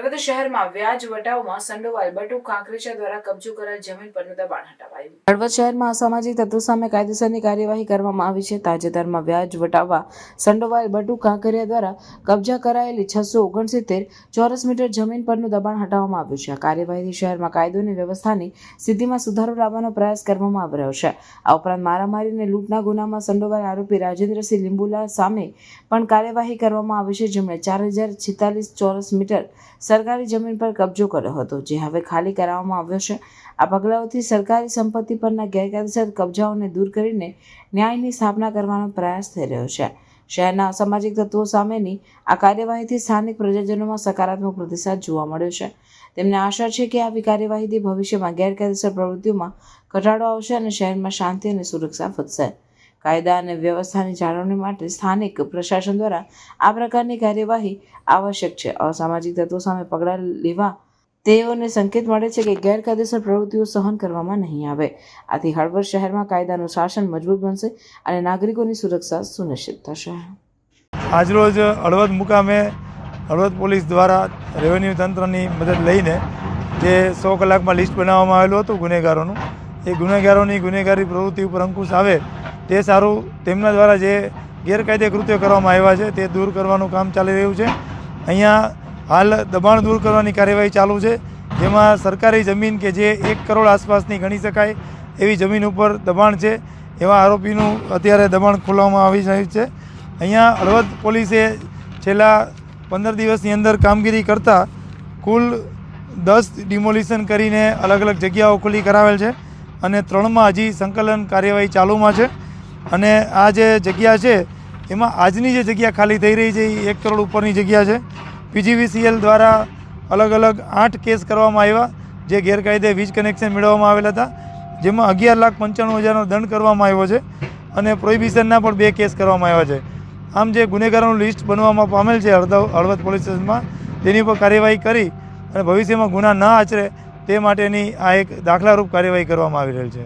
હળવદ શહેરમાં વ્યાજ વટાવમાં સંડોવાયેલ બટુ કાંકરેચા દ્વારા કબજો કરાયેલ જમીન પરનું દબાણ હટાવાયું. હળવદ શહેરમાં અસામાજિક તત્વો સામે કાયદેસરની કાર્યવાહી કરવામાં આવી છે. તાજેતરમાં વ્યાજ વટાવવા સંડોવાયેલ બટુ કાંકરિયા દ્વારા કબજા કરાયેલી છસો ઓગણસિત્તેર ચોરસ મીટર જમીન પરનું દબાણ હટાવવામાં આવ્યું છે. આ કાર્યવાહીથી શહેરમાં કાયદો અને વ્યવસ્થાની સ્થિતિમાં સુધારો લાવવાનો પ્રયાસ કરવામાં આવી રહ્યો છે. આ ઉપરાંત મારામારી અને લૂંટના ગુનામાં સંડોવાયેલ આરોપી રાજેન્દ્રસિંહ લીંબુલા સામે પણ કાર્યવાહી કરવામાં આવી છે, જેમણે ચાર હજાર ચોરસ મીટર સરકારી જમીન પર કબજો કર્યો હતો, જે હવે ખાલી કરાવવામાં આવ્યો છે. આ પગલાઓથી સરકારી સંપત્તિ પરના ગેરકાયદેસર કબજાઓને દૂર કરીને ન્યાયની સ્થાપના કરવાનો પ્રયાસ થઈ રહ્યો છે. શહેરના અસામાજિક તત્વો સામેની આ કાર્યવાહીથી સ્થાનિક પ્રજાજનોમાં સકારાત્મક પ્રતિસાદ જોવા મળ્યો છે. તેમને આશા છે કે આવી કાર્યવાહીથી ભવિષ્યમાં ગેરકાયદેસર પ્રવૃત્તિઓમાં ઘટાડો આવશે અને શહેરમાં શાંતિ અને સુરક્ષા વધશે. કાયદા અને વ્યવસ્થાની જાળવણી માટે સ્થાનિક પ્રશાસન દ્વારા આ પ્રકારની કાર્યવાહી આવશ્યક છે. અસામાજિક તત્વો સામે પગલાં લેવા તેઓને સંકેત મળે છે કે ગેરકાયદેસર પ્રવૃત્તિઓ સહન કરવામાં નહીં આવે. આથી હળવદ શહેરમાં કાયદાનું શાસન મજબૂત બનશે અને નાગરિકોની સુરક્ષા સુનિશ્ચિત થશે. આજરોજ હળવદ મુકામે હળવદ પોલીસ દ્વારા રેવન્યુ તંત્રની મદદ લઈને જે સો કલાકમાં લિસ્ટ બનાવવામાં આવેલું હતું ગુનેગારોનું, એ ગુનેગારોની ગુનેગારી પ્રવૃત્તિ ઉપર અંકુશ આવે તે સારું તેમના દ્વારા જે ગેરકાયદે કૃત્યો કરવામાં આવ્યા છે, તે દૂર કરવાનું કામ ચાલી રહ્યું છે. અહીંયા હાલ દબાણ દૂર કરવાની કાર્યવાહી ચાલુ છે. જેમાં સરકારી જમીન કે જે એક કરોડ આસપાસની ગણી શકાય એવી જમીન ઉપર દબાણ છે. એવા આરોપીનું અત્યારે દબાણ ખોલવામાં આવી રહ્યું છે. અહીંયા હળવદ પોલીસે છેલ્લા પંદર દિવસની અંદર કામગીરી કરતાં કુલ દસ ડિમોલિશન કરીને અલગ અલગ જગ્યાઓ ખુલ્લી કરાવેલ છે અને ત્રણમાં હજી સંકલન કાર્યવાહી ચાલુમાં છે. અને આ જે જગ્યા છે, એમાં આજની જે જગ્યા ખાલી થઈ રહી છે, એ એક કરોડ ઉપરની જગ્યા છે. પીજીવીસીએલ દ્વારા અલગ અલગ આઠ કેસ કરવામાં આવ્યા, જે ગેરકાયદે વીજ કનેક્શન મેળવવામાં આવેલા હતા, જેમાં અગિયાર લાખ પંચાણું હજારનો દંડ કરવામાં આવ્યો છે અને પ્રોહિબિશનના પણ બે કેસ કરવામાં આવ્યા છે. આમ જે ગુનેગારોનું લિસ્ટ બનવામાં પામેલ છે હળવદ પોલીસ સ્ટેશનમાં, તેની પર કાર્યવાહી કરી અને ભવિષ્યમાં ગુના ન આચરે તે માટેની આ એક દાખલારૂપ કાર્યવાહી કરવામાં આવી રહેલ છે.